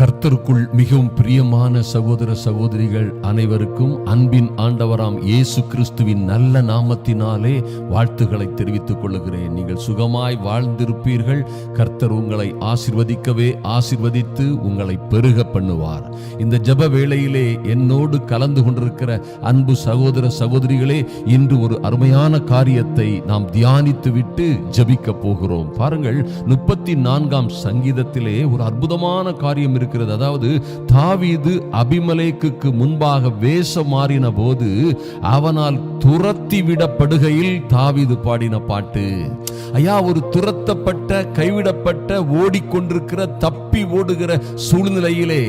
கர்த்தருக்குள் மிகவும் பிரியமான சகோதர சகோதரிகள் அனைவருக்கும் அன்பின் ஆண்டவராம் இயேசு கிறிஸ்துவின் நல்ல நாமத்தினாலே வாழ்த்துக்களை தெரிவித்துக் கொள்கிறேன். நீங்கள் சுகமாய் வாழ்ந்திருப்பீர்கள். கர்த்தர் உங்களை ஆசிர்வதிக்கவே ஆசிர்வதித்து உங்களை பெருக பண்ணுவார். இந்த ஜப வேளையிலே என்னோடு கலந்து கொண்டிருக்கிற அன்பு சகோதர சகோதரிகளே இன்று ஒரு அருமையான காரியத்தை நாம் தியானித்து விட்டு ஜபிக்க போகிறோம். பாருங்கள் முப்பத்தி நான்காம் சங்கீதத்திலே ஒரு அற்புதமான காரியம் இருக்கிறது. அதாவது தாவீது அபிமலேக்கு முன்பாக வேஷம் மாறின போது அவனால் துரத்தி விடப்படுகையில் தாவீது பாடின பாட்டு. ஐயா ஒரு துரத்தப்பட்ட கைவிடப்பட்ட ஓடிக்கொண்டிருக்கிற தப்பி ஓடுகிற சூழ்நிலையிலே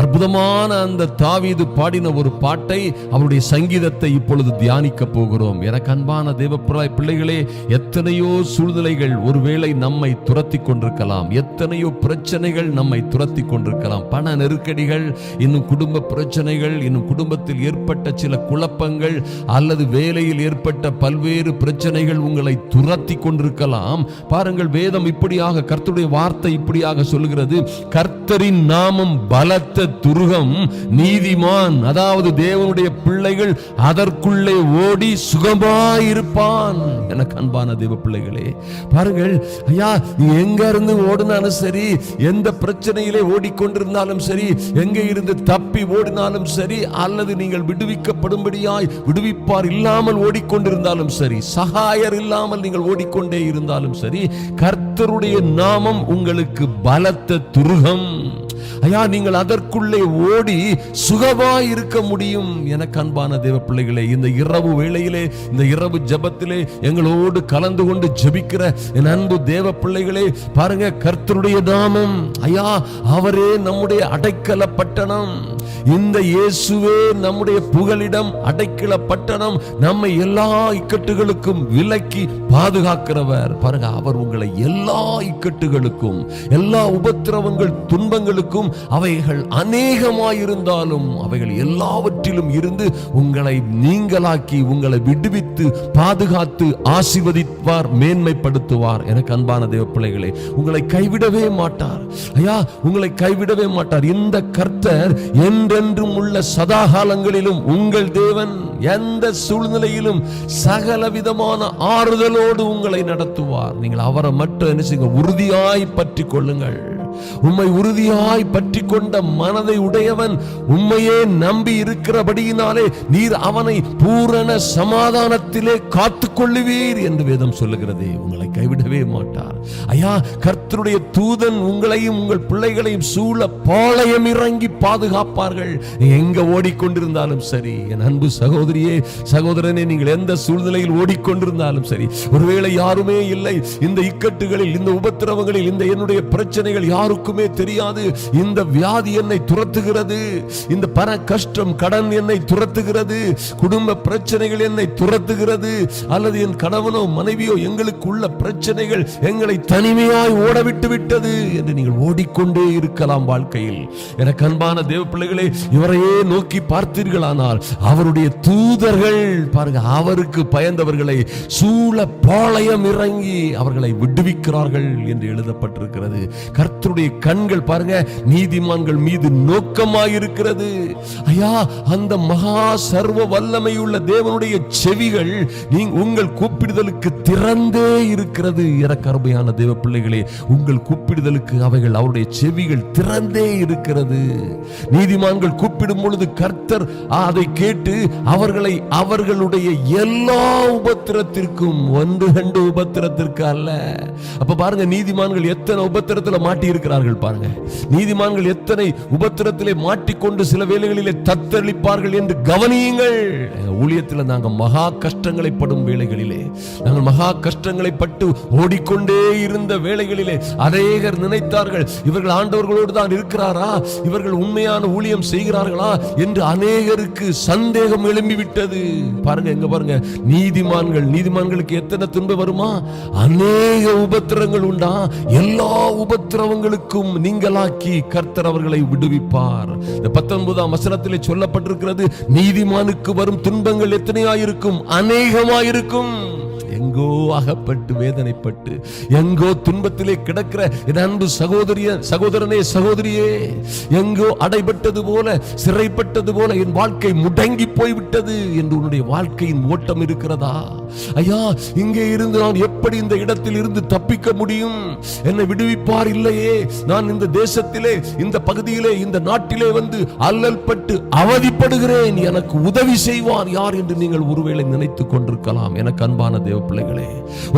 அற்புதமான அந்த தாவீது பாடின ஒரு பாட்டை அவருடைய சங்கீதத்தை இப்பொழுது தியானிக்க போகிறோம். எனக்கு அன்பான தேவப்பிராய் பிள்ளைகளே எத்தனையோ சூழ்நிலைகள் ஒருவேளை நம்மை துரத்தி கொண்டிருக்கலாம். எத்தனையோ பிரச்சனைகள் நம்மை துரத்தி கொண்டு கொண்டிருக்கலாம். பண நெருக்கடிகள் இன்னும் குடும்ப பிரச்சனைகள் இன்னும் குடும்பத்தில் ஏற்பட்ட சில குழப்பங்கள் அல்லது வேலையில் ஏற்பட்ட பல்வேறு பிரச்சனைகள் உங்களை துரத்தி கொண்டிருக்கலாம். பாருங்கள் வேதம் இப்படியாக கர்த்தருடைய வார்த்தை இப்படியாக சொல்கிறது கர்த்தரின் நாமம் பலத்த துருகம் நீதிமான் அதாவது தேவனுடைய பிள்ளைகள் அதற்குள்ளே ஓடி சுகமாயிருப்பான் எனக்கு அன்பான தேவ பிள்ளைகளே. பாருங்கள் ஐயா நீ எங்க இருந்து ஓடுனாலும் சரி எந்த பிரச்சனையிலே ஓடி கொண்டிருந்தாலும் சரி எங்கே இருந்து தப்பி ஓடினாலும் சரி அல்லது நீங்கள் விடுவிக்கப்படும்படியாய் விடுவிப்பார் இல்லாமல் ஓடிக்கொண்டிருந்தாலும் சரி சகாயர் இல்லாமல் நீங்கள் ஓடிக்கொண்டே இருந்தாலும் சரி கர்த்தருடைய நாமம் உங்களுக்கு பலத்த துருகம். ஐயா நீங்கள் அதற்குள்ளே ஓடி சுகமாய் இருக்க முடியும். எனக்கு அன்பான தேவ பிள்ளைகளே இந்த இரவு வேளையிலே இந்த இரவு ஜெபத்திலே எங்களோடு கலந்து கொண்டு ஜெபிக்கிற என் அன்பு தேவ பிள்ளைகளே பாருங்க கர்த்தருடைய நாமம். ஐயா அவரே நம்முடைய அடைக்கல பட்டணம். இந்த இயேசுவே நம்முடைய புகலிடம் அடைக்கல பட்டணம். நம்மை எல்லா இக்கட்டுகளுக்கும் விலக்கி பாதுகாக்கிறவர். பாருங்க அவர் உங்களை எல்லா இக்கட்டுகளுக்கும் எல்லா உபத்திரவங்கள் துன்பங்களுக்கும் அவைகள் அநேகமாயிருந்தாலும் அவைகள் எல்லாவற்றிலும் இருந்து உங்களை நீங்களாக்கி உங்களை விடுவித்து பாதுகாத்து ஆசிர்வதிப்பார் மேன்மைப்படுத்துவார். எனக்கு அன்பான தேவ பிள்ளைகளே உங்களை கைவிடவே மாட்டார். ஐயா உங்களை கைவிடவே மாட்டார். இந்த கர்த்தர் என்றென்றும் உள்ள சதாகாலங்களிலும் உங்கள் தேவன் எந்த சூழ்நிலையிலும் சகல விதமான ஆறுதலோடு உங்களை நடத்துவார். நீங்கள் அவரை மட்டும் என்ன செய்யுங்க உறுதியாய் பற்றி கொள்ளுங்கள். உம்மை உறுதியாய் பற்றி கொண்ட மனதை உடையவன் உம்மையே நம்பி இருக்கிறபடியினாலே நீர் அவனை பூரண சமாதானத்திலே காத்து கொள்ளுவீர் என்று வேதம் சொல்லுகிறதே. உங்களை கைவிடவே மாட்டார். ஐயா கர்த்தருடைய தூதன் உங்களையும் உங்கள் பிள்ளைகளையும் சூழ பாளையம் இறங்கி பாதுகாப்பார்கள். எங்க ஓடிக்கொண்டிருந்தாலும் சரி என் அன்பு சகோதரியே சகோதரனே நீங்கள் எந்த சூழ்நிலையில் ஓடிக்கொண்டிருந்தாலும் சரி ஒருவேளை யாருமே இல்லை இந்த இக்கட்டுகளில் இந்த உபத்திரவங்களில் இந்த என்னுடைய பிரச்சனைகள் யார் யாருக்குமே தெரியாது. இந்த வியாதி என்னை துரத்துகிறது. இந்த பண கஷ்டம் கடன் என்னை துரத்துகிறது. குடும்ப பிரச்சனைகள் என்னை துரத்துகிறது. அல்லது என் கணவனோ மனைவியோ எங்களுக்கு உள்ள பிரச்சனைகள் எங்களை தனிமையாய் ஓடவிட்டு விட்டது என்று நீங்கள் ஓடிக்கொண்டே இருக்கலாம் வாழ்க்கையில். எனக்கு அன்பான தேவ பிள்ளைகளே இவரையே நோக்கி பார்த்தீர்களானால் அவருடைய தூதர்கள் பாருங்க அவருக்கு பயந்தவர்களை சூழ பாளையம் இறங்கி அவர்களை விடுவிக்கிறார்கள் என்று எழுதப்பட்டிருக்கிறது. கர்த்தருடைய கண்கள் பாருங்க நீதிமான்கள் மீது நோக்கமாயிருக்கிறது. ஐயா அந்த மகா சர்வ வல்லமை உள்ள தேவனுடைய செவிகள் நீங்க உங்கள் கூப்பிடுதலுக்கு திறந்தே இருக்கிறது. இறக்கருமையான தேவ பிள்ளைகளே உங்கள் கூப்பிடுதலுக்கு அவைகள் அவருடைய செவிகள் திறந்தே இருக்கிறது. நீதிமான்கள் கூப்பிடும் பொழுது கர்த்தர் அதை கேட்டு அவர்களை அவர்களுடைய எல்லா உபத்திரத்திற்கும் ஒன்று கண்டு உபத்திரத்திற்கு அல்ல. அப்ப பாருங்க நீதிமான்கள் எத்தனை உபத்திரத்துல மாட்டி இருக்கிறார்கள் பாருங்க. நீதிமான்கள் எத்தனை உபத்திரத்திலே மாட்டிக்கொண்டு சில வேலைகளிலே தத்தளிப்பார்கள் என்று கவனியுங்கள். ஊழியத்தில் நாங்கள் மகா கஷ்டங்களை படும் வேலைகளிலே நாங்கள் மகா கஷ்டங்களை பட்டு ஓடிக்கொண்டே இருந்த வேலைகளிலே அநேகர் நினைத்தார்கள் இவர்கள் ஆண்டவர்களோடு தான் இருக்கிறாரா? இவர்கள் உண்மையான ஊழியம் செய்கிறார்களா? என்று அநேகருக்கு சந்தேகம் எழும்பிவிட்டது. பாருங்க எங்க பாருங்க. நீதிமான்கள் நீதிமான்களுக்கு எத்தனை துன்பம் வருமா? அநேக உபத்திரங்கள் உண்டா? எல்லா உபத்திரவங்களுக்கும் நீங்களாக்கி கர்த்தர் அவர்களை விடுவிப்பார். இந்த பத்தொன்பதாம் வசனத்திலே சொல்லப்பட்டிருக்கிறது நீதிமானுக்கு வரும் துன்பங்கள் எத்தனையாயிருக்கும்? அநேகமாயிருக்கும். எங்கோ அகப்பட்டு வேதனைப்பட்டு எங்கோ துன்பத்திலே கிடக்கிற என் அன்பு சகோதரிய சகோதரனே சகோதரியே எங்கோ அடைபட்டது போல சிறைப்பட்டது போல என் வாழ்க்கை முடங்கி போய்விட்டது என்று உன்னுடைய வாழ்க்கையின் ஓட்டம் இருக்கிறதா? ஐயா இங்கே இருந்து நான் எப்படி இந்த இடத்தில் இருந்து தப்பிக்க முடியும்? என்னை விடுவிப்பார் இல்லையே? நான் இந்த தேசத்திலே இந்த பகுதியிலே இந்த நாட்டிலே வந்து அல்லல் பட்டு அவதிப்படுகிறேன். எனக்கு உதவி செய்வார் யார் என்று நீங்கள் ஒருவேளை நினைத்துக் கொண்டிருக்கலாம். எனக்கு அன்பான தேவ பிள்ளைகளே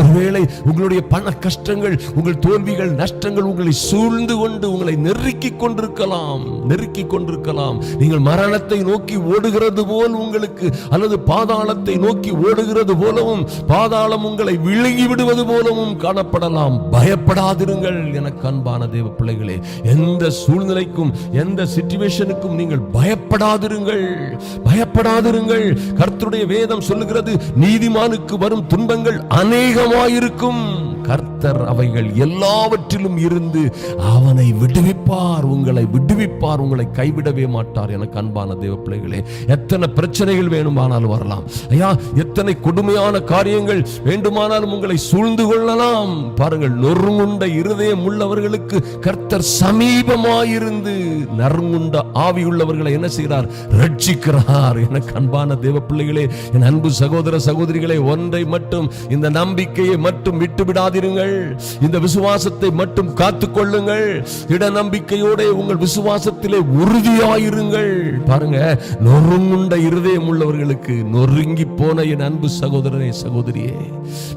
ஒருவேளை உங்களுடைய பண கஷ்டங்கள் உங்கள் தோல்விகள் நஷ்டங்கள் உங்களை சூழ்ந்து கொண்டு உங்களை நெருக்கிக் கொண்டிருக்கலாம். நெருக்கிக் கொண்டிருக்கலாம். நீங்கள் மரணத்தை நோக்கி ஓடுகிறது போல் உங்களுக்கு அல்லது பாதாளத்தை நோக்கி ஓடுகிறது போலவும் பாதாளம் உங்களை விழுங்கிவிடும். விடுவது போலவும் காணப்படலாம். பயப்படாதிருங்கள் எனக்கு அன்பான தேவ பிள்ளைகளே. எந்த சூழ்நிலைக்கும் எந்த சிச்சுவேஷனுக்கும் நீங்கள் பயப்படாதிருங்கள். பயப்படாதிருங்கள். கர்த்தருடைய வேதம் சொல்லுகிறது நீதிமானுக்கு வரும் துன்பங்கள் அநேகமாயிருக்கும். கர்த்தர் அவைகள் எல்லாவற்றிலும் இருந்து அவனை விடுவிப்பார் உங்களை விடுவிப்பார் உங்களை கைவிடவே மாட்டார் எனக்கு அன்பான தேவ பிள்ளைகளே. எத்தனை பிரச்சனைகள் வேணுமானாலும் வரலாம். ஐயா எத்தனை கொடுமையான காரியங்கள் வேண்டுமானாலும் உங்களை சூழ்ந்து கொள்ளலாம். பாருங்கள் நொறுங்குண்ட இருதயம் உள்ளவர்களுக்கு கர்த்தர் சமீபமாயிருந்து நறுங்குண்ட ஆவியுள்ளவர்களை என்ன செய்கிறார்? ரட்சிக்கிறார். எனக்கு அன்பான தேவ பிள்ளைகளே என் அன்பு சகோதர சகோதரிகளை ஒன்றை மட்டும் இந்த நம்பிக்கையை மட்டும் விட்டு விடாதிருங்கள் இந்த விசுவாசத்தை மட்டும் காத்துக் கொள்ளுங்கள் இட நம்பிக்கையோட உங்கள் விசுவாசத்திலே உறுதியாயிருங்கள். பாருங்க நொறுங்குண்ட இருதயம் உள்ளவர்களுக்கு நொறுங்கி போன என் அன்பு சகோதரனே சகோதரியே.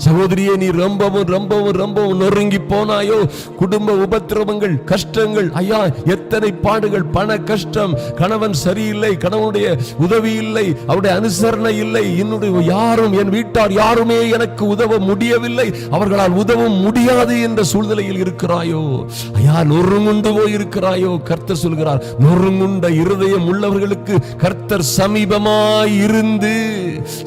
சகோதரியே நீ ரொம்பவும் ரொம்பவும் ரொம்பவும் நொறுங்கி போனாயோ? குடும்ப உபத்திரவங்கள் கஷ்டங்கள் ஐயா எத்தனை பாடுகள் பண கஷ்டம் கணவன் சரியில்லை கணவனுடைய உதவி இல்லை அவருடைய அனுசரணை இல்லை என்னுடைய யாரும் என் வீட்டார் யாருமே எனக்கு உதவ முடியவில்லை. அவர்களால் உதவும் முடியாது என்ற சூழ்நிலையில் இருக்கிறாயோ? ஐயா நொறுங்குண்டு போய் இருக்கிறாயோ கர்த்தர் சொல்கிறார் நொறுங்குண்ட இருதயம் உள்ளவர்களுக்கு கர்த்தர் சமீபமாய் இருந்து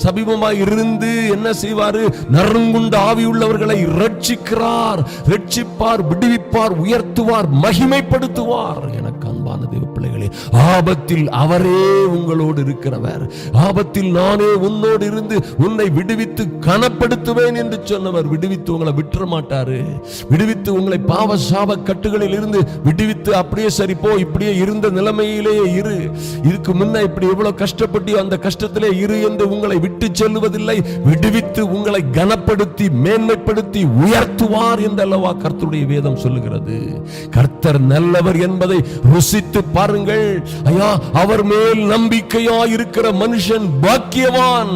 சமீபமாய் இருந்து என்ன செய்வாரு? நறுங்குண்ட ஆவி உள்ளவர்களை ரட்சிக்கிறார் ரட்சிப்பார் விடுவிப்பார் உயர்த்துவார் மகிமைப்படுத்துவார் எனக்கு அன்பான தேவ பிள்ளைகளே ஆபத்தில் அவரே உங்களோடு இருக்கிறவர். ஆபத்தில் நானே உன்னோடு இருந்து உன்னை விடுவித்து கனப்படுத்துவேன் என்று சொன்னவர் விடுவித்து உங்களை விட்டுற மாட்டாரு விடுவித்து உங்களை பாவ சாப கட்டுகளில் இருந்து விடுவித்து அப்படியே சரி போ இப்படியே இருந்த நிலைமையிலேயே இரு. இதுக்கு முன்ன இப்படி எவ்வளவு கஷ்டப்பட்டு அந்த கஷ்டத்திலே இரு என்று உங்களை விட்டு செல்லுவதில்லை. விடுவித்து உங்களை கனப்படுத்தி மேன்மைப்படுத்தி உயர்த்துவார் என்றல்லவா கர்த்தருடைய வேதம் சொல்லுகிறது. கர்த்தர் நல்லவர் என்பதை ருசித்து பாருங்கள். ஐயா அவர் மேல் நம்பிக்கையா இருக்கிற மனுஷன் பாக்கியவான்.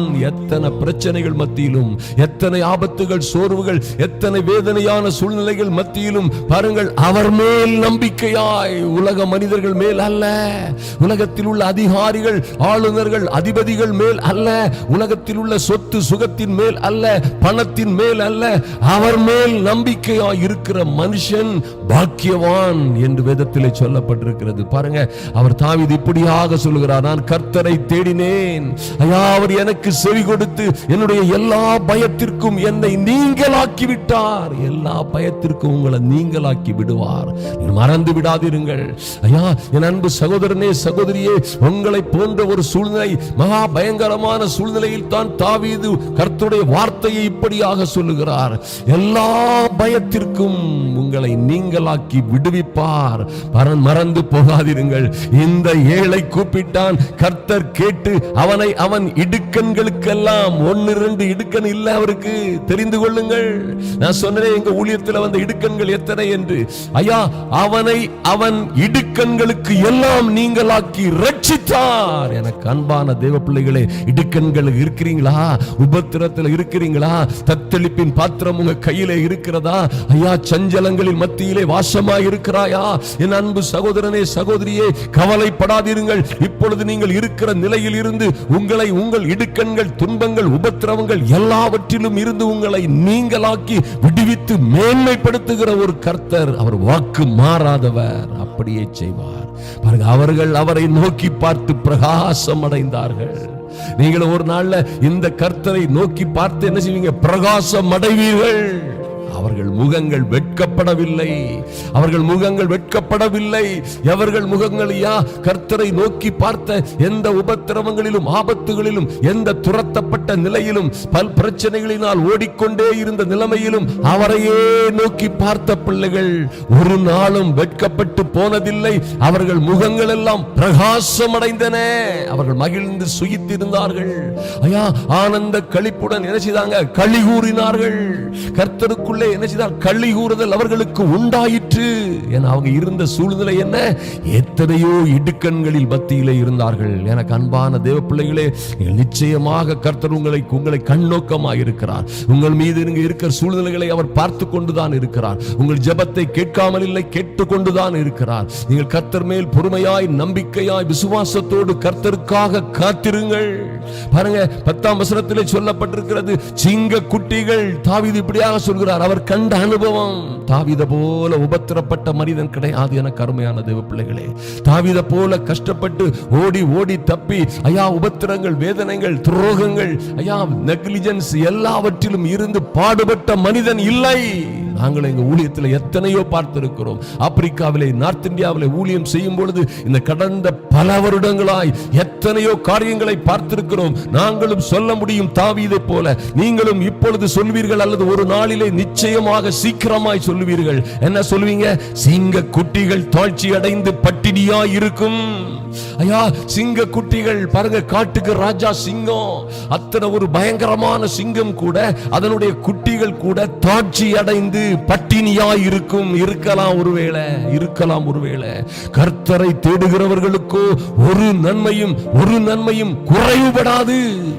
எத்தனை பிரச்சனைகள் மத்தியிலும் எத்தனை ஆபத்துகள் சோர்வுகள் எத்தனை வேதனையான சூழ்நிலைகள் மத்தியிலும் பாருங்கள் அவர் மேல் நம்பிக்கையாய் உலக மனிதர்கள் மேல் அல்ல. உலகத்தில் உள்ள அதிகாரிகள் ஆளுநர்கள் அதிபதிகள் மேல் அல்ல. உலகத்தில் உள்ள சொத்து சுகத்தின் மேல் அல்ல பணத்தின் மேல் அல்ல. அவர் மேல் நம்பிக்கையாய் இருக்கிற மனுஷன் பாக்கியவான் என்று வேதத்தில் சொல்லப்பட்டிருக்கிறது. பாருங்க அவர் தாவீது இப்படியாக சொல்லுகிறார் நான் கர்த்தரை தேடினேன். ஐயா அவர் எனக்கு செவி கொடுத்து என்னுடைய எல்லா பயத்திற்கும் என்னை நீங்களாக்கி விட்டார் எல்லா பயத்திற்கும் உங்களை நீங்களாக்கி விடுவார். மறந்து விடாதிருங்கள். ஐயா என் அன்பு சகோதரனே சகோதரியே உங்களை போன்ற ஒரு சூழ்நிலை மகா பயங்கரமான சூழ்நிலையில் தான் தாவீது கர்த்துடைய வார்த்தையை இப்படியாக சொல்லுகிறார். எல்லா பயத்திற்கும் உங்களை நீங்களாக்கி விடுவிப்பார். பரன் மறந்து போகாதிருங்கள். இந்த ஏழை கூப்பிட்டான். கர்த்தர் கேட்டு அவனை அவன் இடுக்கண்களுக்கெல்லாம் ஒன்னு ரெண்டு இடுக்கன் இல்ல அவருக்கு. தெரிந்து கொள்ளுங்கள். நான் சொன்னேன் எங்க ஊழியத்தில் வந்த இடுக்கண்கள் எத்தனை என்று. ஐயா அவனை அவன் இடுக்கண்களுக்கு எல்லாம் நீங்களாக்கி ரட்சித்தார். எனக்கு அன்பான தேவ பிள்ளைகளே இடுக்கண்கள் இருக்கிறீங்களா? உபத்திரத்தில் இருக்கிறீங்களா? தத்தளிப்பின் பாத்திரம் உங்க கையிலே இருக்கிறதா? ஐயா சஞ்சலங்களின் மத்தியிலே வாசமாய் இருக்கிறாயா? என் அன்பு சகோதரனே சகோதரியே கவலைப்படாதீர்கள். இப்பொழுது நீங்கள் இருக்கிற நிலையில் இருந்து உங்களை உங்கள் இடுக்கண்கள் துன்பங்கள் உபத்திரவங்கள் எல்லாவற்றிலும் இருந்து உங்களை நீங்களாக்கி விடுவித்து மேன்மைப்படுத்துகிற ஒரு கர்த்தர் அவர் வாக்கு மாறாதவர். அப்படியே செய்வார். பாருங்க அவர்கள் அவரை நோக்கி பார்த்து பிரகாசம் அடைந்தார்கள். நீங்கள் ஒரு நாள்ல இந்த கர்த்தரை நோக்கி பார்த்து என்ன செய்வீங்க? பிரகாசம் அடைவீர்கள். அவர்கள் முகங்கள் வெட்கப்படவில்லை. அவர்கள் முகங்கள் வெட்கப்படவில்லை. எவர்கள் முகங்கள் யா கர்த்தரை நோக்கி பார்த்த எந்த உபத்திரவங்களிலும் ஆபத்துகளிலும் எந்த துரத்தப்பட்ட நிலையிலும் பல் பிரச்சனைகளினால் ஓடிக்கொண்டே இருந்த நிலைமையிலும் அவரையே நோக்கி பார்த்த பிள்ளைகள் ஒரு நாளும் வெட்கப்பட்டு போனதில்லை. அவர்கள் முகங்கள் எல்லாம் பிரகாசம் அடைந்தன அவர்கள் மகிழ்ந்து சுயித்திருந்தார்கள். ஐயா ஆனந்த கழிப்புடன் என்ன செய்தாங்க? களி கூறினார்கள். கர்த்தருக்குள்ளே என்ன செய்தார் கள்ளி கூறுதல் அவர்களுக்கு உண்டாயிற்று என அவங்க இருந்த சூழ்நிலை என்ன? எத்தனையோ இடுக்கண்களில் மத்தியிலே இருந்தார்கள். எனக்கு அன்பான தேவ பிள்ளைகளே நீங்கள் நிச்சயமாக கர்த்தர் உங்களை உங்களை கண்ணோக்கமாக இருக்கிறார். உங்கள் மீது நீங்க இருக்கிற சூழ்நிலைகளை அவர் பார்த்து கொண்டுதான் இருக்கிறார். உங்கள் ஜெபத்தை கேட்காமல் இல்லை கேட்டுக்கொண்டுதான் இருக்கிறார். நீங்கள் கர்த்தர் மேல் பொறுமையாய் நம்பிக்கையாய் விசுவாசத்தோடு கர்த்தருக்காக காத்திருங்கள். பாருங்க பத்தாம் வசனத்திலே சொல்லப்பட்டிருக்கிறது சிங்க குட்டிகள் தாவிது இப்படியாக சொல்கிறார் அவர் கண்ட அனுபவம் தாவித போல உபத்திரப்பட்ட மனிதன் கிடையாது என கருமையான தேவ பிள்ளைகளே. தாவித போல கஷ்டப்பட்டு ஓடி ஓடி தப்பி ஐயா உபத்திரங்கள் வேதனைகள் துரோகங்கள் ஐயா நெக்லிஜென்ஸ் எல்லாவற்றிலும் இருந்து பாடுபட்ட மனிதன் இல்லை. நாங்கள் எங்கள் ஊழியத்தில் எத்தனையோ பார்த்திருக்கிறோம். ஆப்பிரிக்காவிலே நார்த் இந்தியாவிலே ஊழியம் செய்யும் பொழுது இந்த கடந்த பல வருடங்களாய் எத்தனையோ காரியங்களை பார்த்திருக்கிறோம். நாங்களும் சொல்ல முடியும் தாவீதை போல. நீங்களும் இப்பொழுது சொல்வீர்கள் அல்லது ஒரு நாளிலே நிச்சயமாக சீக்கிரமாய் சொல்லுவீர்கள் என்ன சொல்வீங்க? சிங்க குட்டிகள் தாழ்ச்சி அடைந்து பட்டினியாய் இருக்கும். ஐயா சிங்க குட்டிகள் பாருங்க காட்டுக்கு ராஜா சிங்கம். அத்தனை ஒரு பயங்கரமான சிங்கம் கூட அதனுடைய குட்டிகள் கூட தாட்சி அடைந்து பட்டினியாய் இருக்கும் இருக்கலாம் ஒருவேளை இருக்கலாம் ஒருவேளை. கர்த்தரை தேடுகிறவர்களுக்கோ ஒரு நன்மையும் ஒரு நன்மையும் குறைவுபடாது.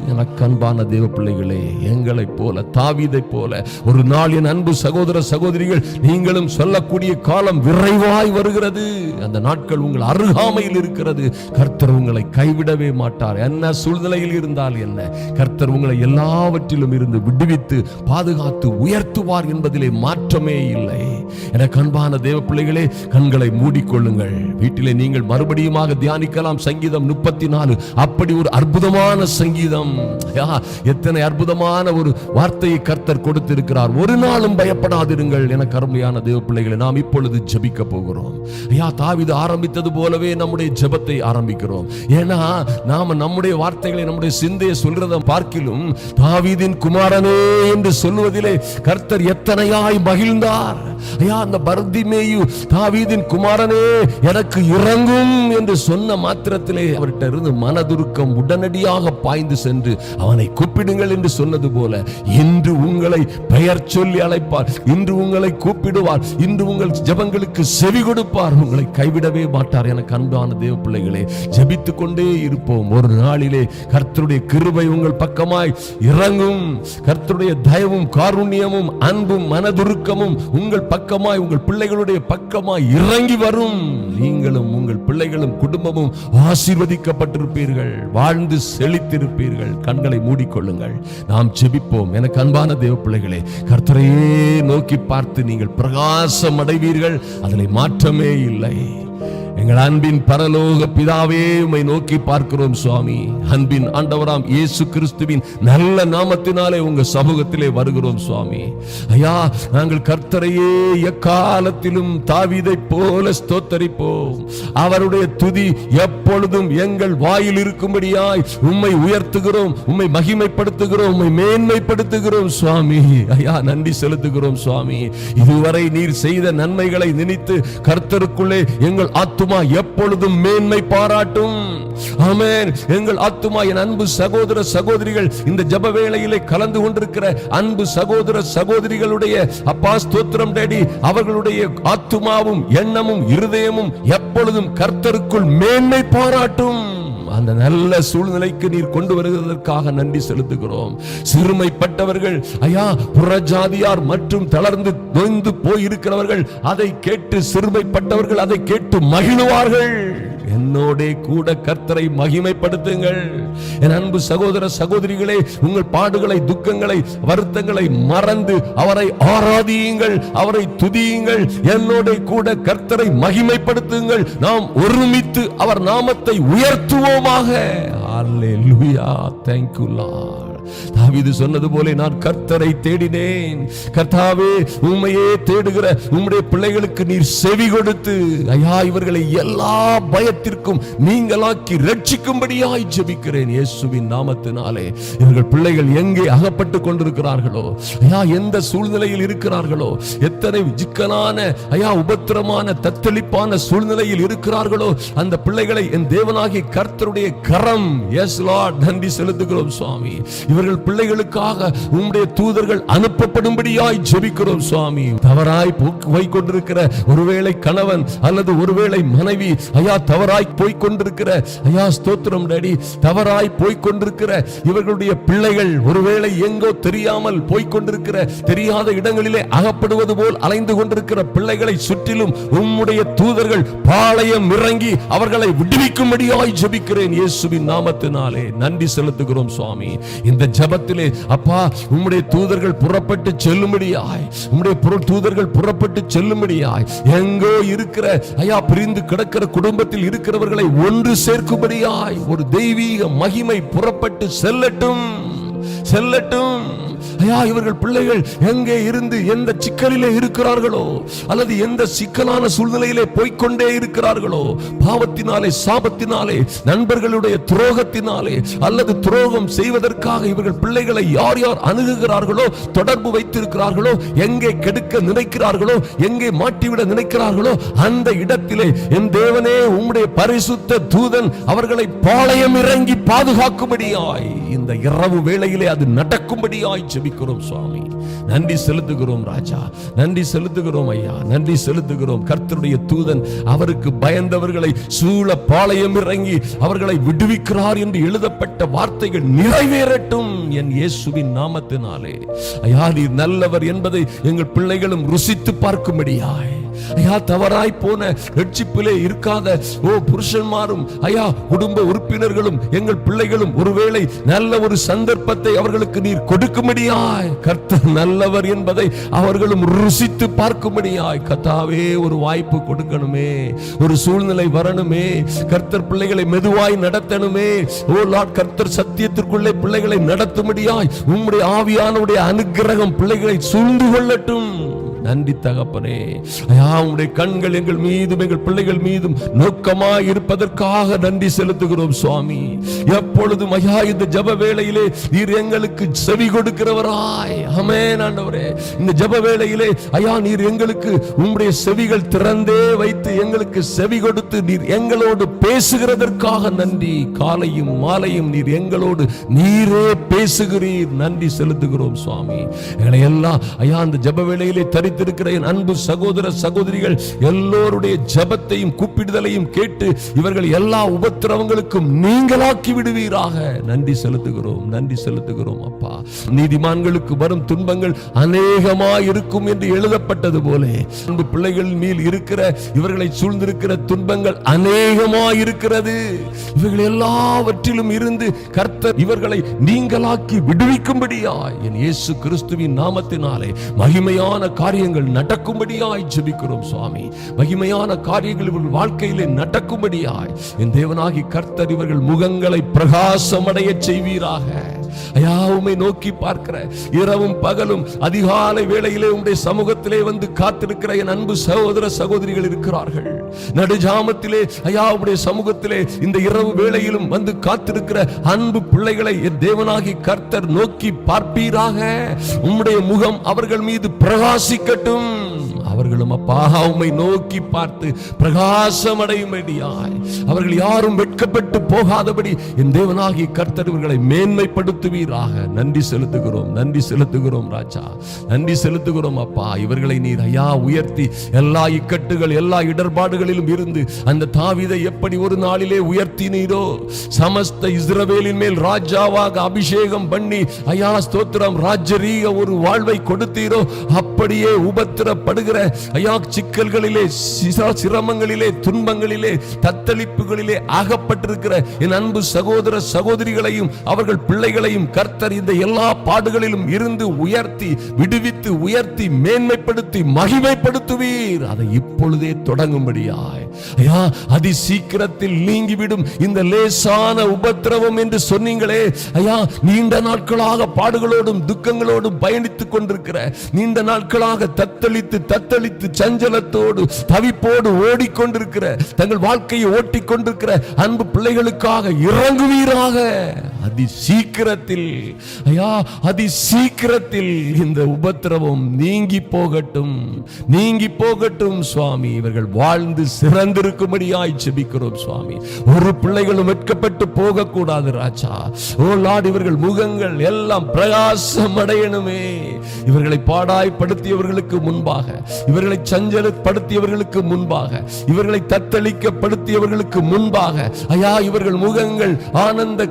எனக்கு அன்பான தேவ பிள்ளைகளே எங்களைப் போல தாவிதை போல ஒரு நாள் என் அன்பு சகோதர சகோதரிகள் நீங்களும் சொல்லக்கூடிய காலம் விரைவாய் வருகிறது. அந்த நாட்கள் உங்கள் அருகாமையில் இருக்கிறது. கர்த்தர் உங்களை கைவிடவே மாட்டார். என்ன சூழ்நிலையில் இருந்தால் என்ன? கர்த்தர் உங்களை எல்லாவற்றிலும் இருந்து விடுவித்து பாதுகாத்து உயர்த்துவார் என்பதிலே மாற்றமே இல்லை. எனக்கு அன்பான தேவ பிள்ளைகளே கண்களை மூடிக்கொள்ளுங்கள். வீட்டிலே நீங்கள் மறுபடியுமாக தியானிக்கலாம். சங்கீதம் முப்பத்தி நாலு அப்படி ஒரு அற்புதமான சங்கீதம். எத்தனை அற்புதமான ஒரு வார்த்தையை கர்த்தர் கொடுத்திருக்கிறார். ஒரு நாளும் பயப்படாதிருங்கள். என கருமையான தேவ பிள்ளைகளை நாம் இப்பொழுது ஜபிக்க போகிறோம். ஐயா தாவிது ஆரம்பித்தது போலவே நம்முடைய ஜெபத்தை ஆரம்பிக்கிறோம். ஏன்னா நாம நம்முடைய வார்த்தைகளை நம்முடைய சிந்தையை சொல்றத பார்க்கிலும் தாவிதின் குமாரனே என்று சொல்லுவதிலே கர்த்தர் எத்தனையாய் மகிழ்ந்தார். ஐயா அந்த பர்திமேயு தாவீதின் குமாரனே எனக்கு இறங்கும் என்று சொன்ன மாத்திரத்திலே அவர்கிட்ட இருந்து மனதுருக்கம் உடனடியாக பாய்ந்து சென்று அவனை கூப்பிடுங்கள் என்று சொன்னது போல இன்று உங்களை பெயர் சொல்லி அழைப்பார் இன்று உங்களை கூப்பிடுவார் இன்று உங்கள் ஜெபங்களுக்கு செவி கொடுப்பார். உங்களை கைவிடவே மாட்டார் எனக்கு அன்பான தேவ பிள்ளைகளே ஜபித்து கொண்டே இருப்போம். ஒரு நாளிலே கர்த்தருடைய கிருபை உங்கள் பக்கமாய் இறங்கும். கர்த்தருடைய தயவும் காருண்யமும் அன்பும் மனதுருக்கமும் உங்கள் பக்கமாய் உங்கள் பிள்ளைகளுடைய பக்கமாய் இறங்கி வரும். நீங்களும் உங்கள் பிள்ளைகளும் குடும்பமும் ஆசீர்வதிக்கப்பட்டிருப்பீர்கள். வாழ்ந்து செழித்திருப்பீர்கள். கண்களை மூடிக்கொள்ளுங்கள். நாம் செபிப்போம் எனக்கு அன்பான தேவ பிள்ளைகளே கர்த்தரையே நோக்கி பார்த்து நீங்கள் பிரகாசம் அடைவீர்கள். அதில் மாற்றமே இல்லை. எங்கள் அன்பின் பரலோக பிதாவே உம்மை நோக்கி பார்க்கிறோம் சுவாமி. அன்பின் ஆண்டவராம் இயேசு கிறிஸ்துவின் நல்ல நாமத்தினாலே உங்க சமூகத்திலே வருகிறோம் சுவாமி. ஐயா நாங்கள் கர்த்தரையே எக்காலத்திலும் தாவிதை போல ஸ்தோத்தரிப்போம். அவருடைய துதி எப்பொழுதும் எங்கள் வாயில் இருக்கும்படியாய் உம்மை உயர்த்துகிறோம் உம்மை மகிமைப்படுத்துகிறோம் உம்மை மேன்மைப்படுத்துகிறோம் சுவாமி. ஐயா நன்றி செலுத்துகிறோம் சுவாமி. இதுவரை நீர் செய்த நன்மைகளை நினைத்து கர்த்தருக்குள்ளே எங்கள் ஆத்தும எப்பொழுதும் மேன்மை பாராட்டும். எங்கள் ஆத்துமா என் அன்பு சகோதர சகோதரிகள் இந்த ஜப வேளையிலே கலந்து கொண்டிருக்கிற அன்பு சகோதர சகோதரிகளுடைய அப்பா ஸ்தோத்திரம் டேடி அவர்களுடைய ஆத்துமாவும் எண்ணமும் இருதயமும் எப்பொழுதும் கர்த்தருக்குள் மேன்மை பாராட்டும். அந்த நல்ல சூழ்நிலைக்கு நீர் கொண்டு வருவதற்காக நன்றி செலுத்துகிறோம். சிறுமைப்பட்டவர்கள் ஐயா புறஜாதியார் மற்றும் தளர்ந்து நொய்ந்து போயிருக்கிறவர்கள் அதை கேட்டு சிறுமைப்பட்டவர்கள் அதை கேட்டு மகிழ்வார்கள். என்னோடே கூட கர்த்தரை மகிமைப்படுத்துங்கள். என் அன்பு சகோதர சகோதரிகளே உங்கள் பாடுகளை துக்கங்களை வருத்தங்களை மறந்து அவரை ஆராதியுங்கள் அவரை துதியுங்கள். என்னோட கூட கர்த்தரை மகிமைப்படுத்துங்கள். நாம் ஒருமித்து அவர் நாமத்தை உயர்த்துவோமாக. Hallelujah. Thank you, தாவிது சொன்னது போல நான் கர்த்தரை தேடினேன். கர்த்தாவே உண்மையே தேடுகிற உம்முடைய பிள்ளைகளுக்கு நீர் செவி கொடுத்து ஐயா இவர்களை எல்லா பயத்திற்கும் நீங்களாக்கி ரட்சிக்கும்படியாய் ஜெபிக்கிறேன் இயேசுவின் நாமத்தினாலே. இவர்கள் பிள்ளைகள் எங்கே அகப்பட்டு கொண்டிருக்கிறார்களோ ஐயா எந்த சூழ்நிலையில் இருக்கிறார்களோ எத்தனை சிக்கலான ஐயா உபத்திரமான தத்தளிப்பான சூழ்நிலையில் இருக்கிறார்களோ அந்த பிள்ளைகளை என் தேவனாகி கர்த்தருடைய கரம். எஸ் லார்ட் நன்றி செலுத்துகிறோம் சுவாமி. இவர்கள் பிள்ளைகளுக்காக உம்முடைய தூதர்கள் அனுப்பப்படும்படியாய் ஜெபிக்கிறோம் சுவாமி. தவறாய் போய் கொண்டிருக்கிற ஒருவேளை கணவன் அல்லது ஒருவேளை மனைவி ஐயா தவறாய் போய் கொண்டிருக்கிற ஐயா ஸ்தோத்திரம் டேடி தவறாய் போய் கொண்டிருக்கிற இவர்களுடைய பிள்ளைகள் ஒருவேளை எங்கோ தெரியாமல் போய் கொண்டிருக்கிற தெரியாத இடங்களிலே அகப்படுவது போல் அலைந்து கொண்டிருக்கிற பிள்ளைகளை சுற்றிலும் உம்முடைய தூதர்கள் பாளையம் இறங்கி அவர்களை விடுவிக்கும்படியாய் ஜெபிக்கிறேன். இயேசுவின் நாமத்தினாலே நன்றி செலுத்துகிறோம் சுவாமி. இந்த ஜெபத்திலே அப்பா உம்முடைய தூதர்கள் புறப்பட்டு செல்லும்படியாய் உம்முடைய பொருள் தூதர்கள் புறப்பட்டு செல்லும்படியாய் எங்கோ இருக்கிற ஐயா பிரிந்து கிடக்கிற குடும்பத்தில் இருக்கிறவர்களை ஒன்று சேர்க்கும்படியாய் ஒரு தெய்வீக மகிமை புறப்பட்டு செல்லட்டும் செல்லட்டும். ஐயா இவர்கள் பிள்ளைகள் எங்கே இருந்து எந்த சிக்கலிலே இருக்கிறார்களோ அல்லது எந்த சிக்கலான சூழ்நிலையிலே போய்க்கொண்டே இருக்கிறார்களோ பாவத்தினாலே சாபத்தினாலே நண்பர்களுடைய துரோகத்தினாலே அல்லது துரோகம் செய்வதற்காக இவர்கள் பிள்ளைகளை யார் யார் அணுகுகிறார்களோ தொடர்பு வைத்திருக்கிறார்களோ எங்கே கெடுக்க நினைக்கிறார்களோ எங்கே மாட்டிவிட நினைக்கிறார்களோ அந்த இடத்திலே என் தேவனே உம்முடைய பரிசுத்த தூதன் அவர்களை பாளையம் இறங்கி பாதுகாக்கும்படியாய் இந்த இரவு வேளையிலே அது நடக்கும்படியாய் ஜெபிக்கிறோம் சுவாமி. நன்றி செலுத்துகிறோம் ராஜா. நன்றி செலுத்துகிறோம் ஐயா. நன்றி செலுத்துகிறோம். கர்த்தருடைய தூதன் அவருக்கு பயந்தவர்களை சூழ பாளையம் இறங்கி அவர்களை விடுவிக்கிறார் என்று எழுதப்பட்ட வார்த்தைகள் நிறைவேறட்டும் என் இயேசுவின் நாமத்தினாலே. ஐயா நீர் நல்லவர் என்பதை எங்கள் பிள்ளைகளும் ருசித்து பார்க்கும்படியாய். ஐயா தவறாய் போன ரட்சிப்பிலே இருக்காத ஓ புருஷன்மாரும் ஐயா குடும்ப உறுப்பினர்களும் எங்கள் பிள்ளைகளும் ஒருவேளை நல்ல ஒரு சந்தர்ப்பத்தை அவர்களுக்கு நீர் கொடுக்கும்படியாய் கர்த்தர் நல்லவர் என்பதை அவர்களும் ருசித்து பார்க்கும்படியாய் கத்தாவே ஒரு வாய்ப்பு கொடுக்கணுமே ஒரு சூழ்நிலை வரணுமே கர்த்தர் பிள்ளைகளை மெதுவாய் நடத்தணுமே ஓ லார்ட் கர்த்தர் சத்தியத்திற்குள்ளே பிள்ளைகளை நடத்தும்படியாய் உம்முடைய ஆவியானவுடைய அனுக்கிரகம் பிள்ளைகளை சூழ்ந்து கொள்ளட்டும். நன்றி தகப்பனே. ஐயா உடைய கண்கள் எங்கள் மீதும் எங்கள் பிள்ளைகள் மீதும் நோக்கமாய் இருப்பதற்காக நன்றி செலுத்துகிறோம் சுவாமி. எப்பொழுதும் ஐயா இந்த ஜப வேளையிலே நீர் எங்களுக்கு செவி கொடுக்கிறவராய். அமேன் ஆண்டவரே. இந்த ஜப வேளையிலே ஐயா நீர் எங்களுக்கு உம்முடைய செவிகள் திறந்தே வைத்து எங்களுக்கு செவி கொடுத்து நீர் எங்களோடு பேசுகிறதற்காக நன்றி. காலையும் மாலையும் நீர் எங்களோடு நீரே பேசுகிறீர். நன்றி செலுத்துகிறோம் சுவாமி. எங்களை எல்லாம் ஐயா அந்த ஜப வேளையிலே தரி வைத்திருக்கிற என் அன்பு சகோதர சகோதரிகள் எல்லோருடைய ஜபத்தையும் கூப்பிடுதலையும் கேட்டு இவர்கள் எல்லா உபத்திரவங்களுக்கும் நீங்களாக்கி விடுவீராக. நன்றி செலுத்துகிறோம் நன்றி செலுத்துகிறோம் அப்பா. நீதிமான்களுக்கு வரும் துன்பங்கள் அநேகமாய் இருக்கும் என்று எழுதப்பட்டது போல. அன்பு பிள்ளைகள் மேல் இருக்கிற இவர்களை சூழ்ந்திருக்கிற துன்பங்கள் அநேகமாய் இருக்கிறது இவர்கள் எல்லாவற்றிலும் இருந்து கர்த்தர் இவர்களை நீங்களாக்கி விடுவிக்கும்படியாய் என் இயேசு கிறிஸ்துவின் நாமத்தினாலே மகிமையான காரியம் காரியங்கள் நடக்கும்படியாய் ஜெபிக்கிறோம் சுவாமி. மகிமையான காரியங்கள் இவர்கள் வாழ்க்கையிலே நடக்கும்படியாய். என் தேவனாகி கர்த்தர் இவர்கள் முகங்களை பிரகாசமடைய செய்வீராக. ஐயா உம்மை நோக்கி பார்க்கிற இரவும் பகலும் அதிகாலை வேளையிலே உம்முடைய சமூகத்திலே வந்து காத்திருக்கிற என் அன்பு சகோதர சகோதரிகள் இருக்கிறார்கள். நடுஜாமத்திலே ஐயா உம்முடைய சமூகத்திலே இந்த இரவு வேளையிலும் வந்து காத்திருக்கிற அன்பு பிள்ளைகளை என் தேவனாகி கர்த்தர் நோக்கி பார்ப்பீராக. உம்முடைய முகம் அவர்கள் மீது பிரகாசிக்கட்டும். அவர்களும் அப்பாக உம்மை நோக்கி பார்த்து பிரகாசமடையும்படியாய். அவர்கள் யாரும் வெட்கப்பட்டு போகாதபடி என் தேவனாகி கர்த்தர் இவர்களை மேன்மைப்படுத்துவீராக. நன்றி செலுத்துகிறோம் நன்றி செலுத்துகிறோம் ராஜா. நன்றி செலுத்துகிறோம் அப்பா. இவர்களை நீர் ஐயா உயர்த்தி எல்லா இக்கட்டுகள் எல்லா இடர்பாடுகளிலும் இருந்து அந்த தாவிதை எப்படி ஒரு நாளிலே உயர்த்தினீரோ? சமஸ்த இஸ்ரவேலின் மேல் ராஜாவாக அபிஷேகம் பண்ணி ஐயா ஸ்தோத்திரம் ராஜரீக ஒரு வாழ்வை கொடுத்தீரோ? அப்படியே உபத்திரப்படுகிற ஐயா சிக்கல்களிலே சிரமங்களிலே துன்பங்களிலே தத்தளிப்புகளிலே ஆகப்பட்டிருக்கிற என் அன்பு சகோதர சகோதரிகளையும் அவர்கள் பிள்ளைகளையும் கர்த்தர் இந்த எல்லா பாடுகளிலும் இருந்து உயர்த்தி விடுவித்து உயர்த்தி மேன்மைப்படுத்தி மகிமைப்படுத்துவீர். அதை இப்பொழுதே தொடங்கும்படியாய். ஐயா அதி சீக்கிரத்தில் நீங்கிவிடும் இந்த லேசான உபத்திரவம் என்று சொன்னீங்களே. ஐயா நீண்ட நாட்களாக பாடுகளோடும் துக்கங்களோடும் பயணித்துக் கொண்டிருக்கிற நீண்ட நாட்களாக தத்தளித்து தத்தளித்து சஞ்சலத்தோடு தவிப்போடு ஓடிக்கொண்டிருக்கிற தங்கள் வாழ்க்கையை ஓட்டிக் கொண்டிருக்கிற அன்பு பிள்ளைகளுக்காக இறங்குவீராக. அதி சீக்கிரத்தில் ஐயா அதி சீக்கிரத்தில் இந்த உபத்திரவம் நீங்கி போகட்டும். நீங்கி போகட்டும் சுவாமி. இவர்கள் வாழ்ந்து சிறந்திருக்கும்படியாய் செபிக்கிறோம் சுவாமி. ஒரு பிள்ளைகளும் வெட்கப்பட்டு போகக்கூடாது ராஜா. ஓ லார்ட் இவர்கள் முகங்கள் எல்லாம் பிரகாசம் அடையணுமே. இவர்களை பாடாய்ப்படுத்தியவர்களுக்கு முன்பாக இவர்களை சஞ்சலப்படுத்தியவர்களுக்கு முன்பாக இவர்களை தத்தளிக்கப்படுத்தியவர்களுக்கு முன்பாக ஐயா இவர்கள் முகங்கள் ஆனந்த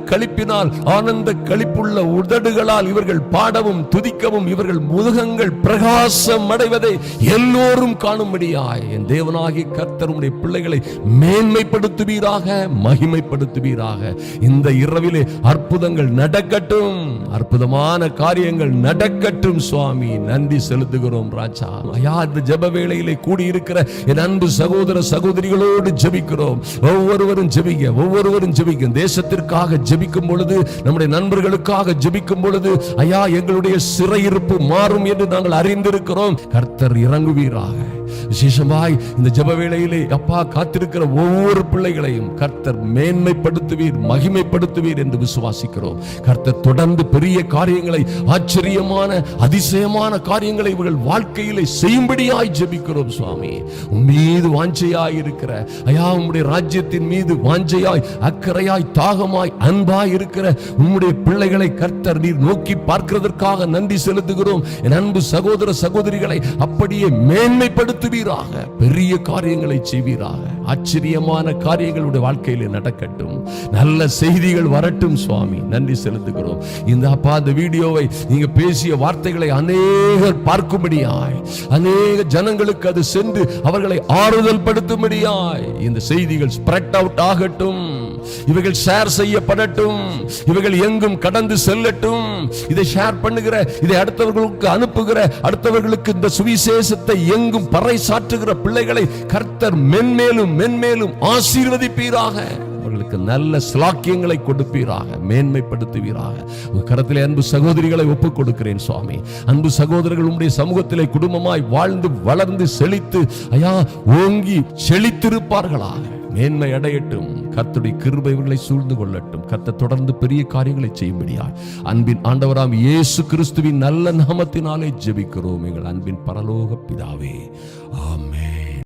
களிப்பினால் ஆனந்த களிப்புள்ள உதடுகளால் இவர்கள் பாடவும் துதிக்கவும் இவர்கள் முதுகங்கள் பிரகாசம் அடைவதை எல்லோரும் காணும்படியாய். என் தேவனாகிய கர்த்தர் பிள்ளைகளை மேன்மைப்படுத்துவீராக மகிமைப்படுத்துவீராக. இந்த இரவிலே அற்புதங்கள் நடக்கட்டும் அற்புதமான காரியங்கள் நடக்கட்டும் சுவாமி. நன்றி செலுத்துகிறோம் ராஜா. ஐயா இந்த ஜப வேளையிலே கூடியிருக்கிற என் அன்பு சகோதர சகோதரிகளோடு ஜெபிக்கிறோம். ஒவ்வொருவரும் ஜபிக்க ஒவ்வொருவரும் ஜெபிங்க. தேசத்திற்காக ஜெபிக்கும் பொழுது நம்முடைய நண்பர்களுக்காக ஜெபிக்கும் பொழுது ஐயா எங்களுடைய சிறையிருப்பு மாறும் என்று நாங்கள் அறிந்திருக்கிறோம். கர்த்தர் இறங்குவீராக. விசேஷமாய் இந்த ஜப வேளையிலே அப்பா காத்திருக்கிற ஒவ்வொரு பிள்ளைகளையும் கர்த்தர் மேன்மைப்படுத்துவீர் மகிமைப்படுத்துவீர் என்று விசுவாசிக்கிறோம். கர்த்தர் தொடர்ந்து பெரிய காரியங்களை ஆச்சரியமான அதிசயமான காரியங்களை இவர்கள் வாழ்க்கையிலே செய்யும்படியாய் ஜபிக்கிறோம் சுவாமி. மீது வாஞ்சையாய் இருக்கிற ஐயா உம்முடைய ராஜ்யத்தின் மீது வாஞ்சையாய் அக்கறையாய் தாகமாய் அன்பாய் இருக்கிற உம்முடைய பிள்ளைகளை கர்த்தர் நீர் நோக்கி பார்க்கிறதற்காக நன்றி செலுத்துகிறோம். என் அன்பு சகோதர சகோதரிகளை அப்படியே மேன்மைப்படுத்து செய்வீராக. பெரிய காரியங்களை செய்வீராக. ஆச்சரியமான காரியங்களுடைய வாழ்க்கையில் நடக்கட்டும். நல்ல செய்திகள் வரட்டும் சுவாமி. நன்றி செலுத்துகிறோம். இந்த அப்பா இந்த வீடியோவை நீங்க பேசிய வார்த்தைகளை அநேகர் பார்க்கும்படியாய் அநேக ஜனங்களுக்கு அது சென்று அவர்களை ஆறுதல் படுத்தும்படியாய் இந்த செய்திகள் ஸ்ப்ரெட் அவுட் ஆகட்டும். இவைகள் ஷேர் செய்யப்படட்டும். இவைகள் எங்கும் கடந்து செல்லட்டும். இதை ஷேர் பண்ணுகிற இதை அடுத்தவர்களுக்கு அனுப்புகிற அடுத்தவர்களுக்கு இந்த சுவிசேஷத்தை எங்கும் பறை சாற்றுகிற பிள்ளைகளை கர்த்தர் மென்மேலும் மென்மேலும் ஆசீர்வதிப்பீராக. அவர்களுக்கு நல்ல சிலாக்கியங்களை கொடுப்பீராக மேன்மைப்படுத்துவீராக. உங்க கரத்திலே அன்பு சகோதரிகளை ஒப்புக் கொடுக்கிறேன் சுவாமி. அன்பு சகோதரர்கள் உம்முடைய சமூகத்திலே குடும்பமாய் வாழ்ந்து வளர்ந்து செழித்து ஐயா ஓங்கி செழித்திருப்பார்களாக. மேன்மை அடையட்டும். கத்துடைய கிருபை இவர்களை சூழ்ந்து கொள்ளட்டும். கத்த தொடர்ந்து பெரிய காரியங்களை செய்யும்படியாய். அன்பின் ஆண்டவராம் இயேசு கிறிஸ்துவின் நல்ல நாமத்தினாலே ஜெபிக்கிறோம். எங்கள் அன்பின் பரலோக பிதாவே. ஆமே